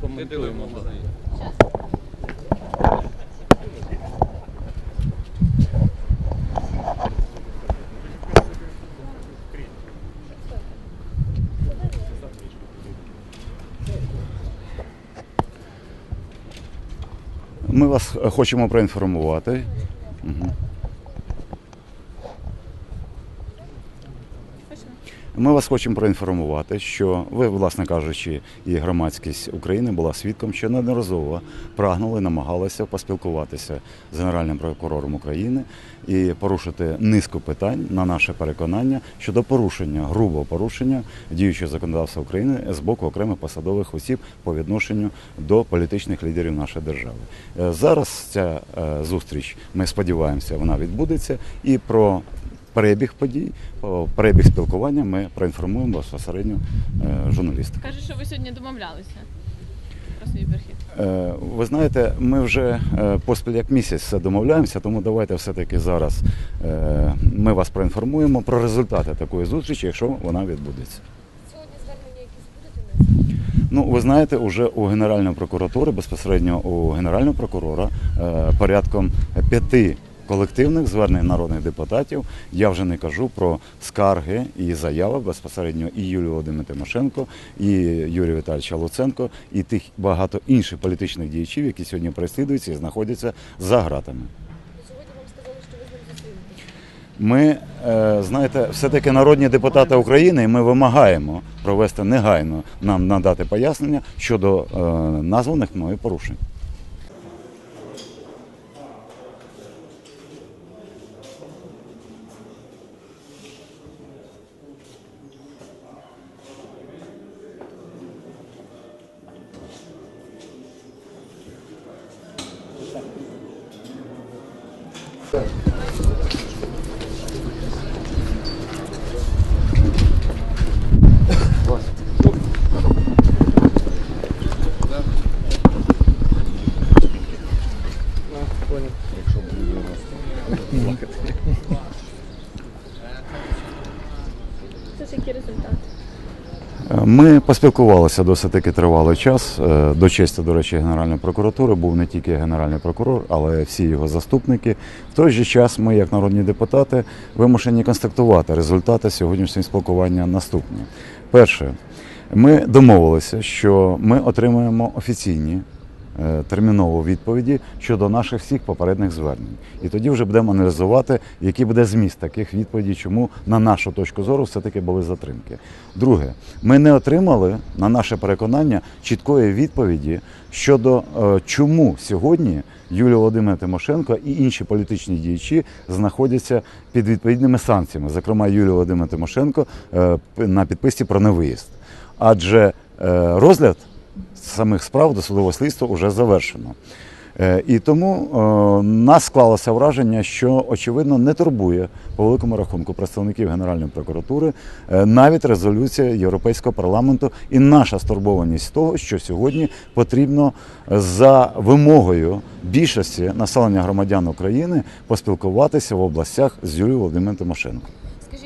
прокоментуємо. Ми вас е, хочемо проінформувати. Ми вас хочемо проінформувати, що ви, власне кажучи, і громадськість України була свідком, що неодноразово прагнули, намагалися поспілкуватися з Генеральним прокурором України і порушити низку питань на наше переконання щодо порушення, грубого порушення діючого законодавства України з боку окремих посадових осіб по відношенню до політичних лідерів нашої держави. Е, Зараз ця е, зустріч, ми сподіваємося, вона відбудеться і про перебіг подій, перебіг спілкування ми проінформуємо безпосередньо е, журналістів. Каже, що ви сьогодні домовлялися про свій перехід. Е, Ви знаєте, ми вже е, поспіль як місяць все домовляємося, тому давайте все-таки зараз ми вас проінформуємо про результати такої зустрічі, якщо вона відбудеться. Сьогодні звернення якісь будете нести? Ну, ви знаєте, уже у Генеральної прокуратури, безпосередньо у Генерального прокурора, порядком п'яти колективних звернень народних депутатів. Я вже не кажу про скарги і заяви безпосередньо і Юлії Володимир Тимошенко, і Юрія Віталійовича Луценко, і тих багато інших політичних діячів, які сьогодні переслідуються і знаходяться за з. Ми, е, знаєте, все-таки народні депутати України, і ми вимагаємо провести негайно нам надати пояснення щодо е, названих мною порушень. Це ж які результати? Ми поспілкувалися досить таки тривалий час. Е, До честі, до речі, Генеральної прокуратури був не тільки генеральний прокурор, але всі його заступники. В той же час ми, як народні депутати, вимушені констатувати результати сьогоднішнього спілкування наступні. Перше, ми домовилися, що ми отримаємо офіційні терміново відповіді щодо наших всіх попередніх звернень. І тоді вже будемо аналізувати, який буде зміст таких відповідей, чому на нашу точку зору все-таки були затримки. Друге, ми не отримали, на наше переконання, чіткої відповіді щодо е, чому сьогодні Юлія Володимира Тимошенко і інші політичні діячі знаходяться під відповідними санкціями, зокрема Юлія Володимира Тимошенко е, на підписці про невиїзд. Адже е, розгляд самих справ досудового слідства вже завершено. Е, І тому е, нас склалося враження, що очевидно не турбує по великому рахунку представників Генеральної прокуратури е, навіть резолюція Європейського парламенту і наша стурбованість того, що сьогодні потрібно за вимогою більшості населення громадян України поспілкуватися в областях з Юлією Володимиром Тимошенко.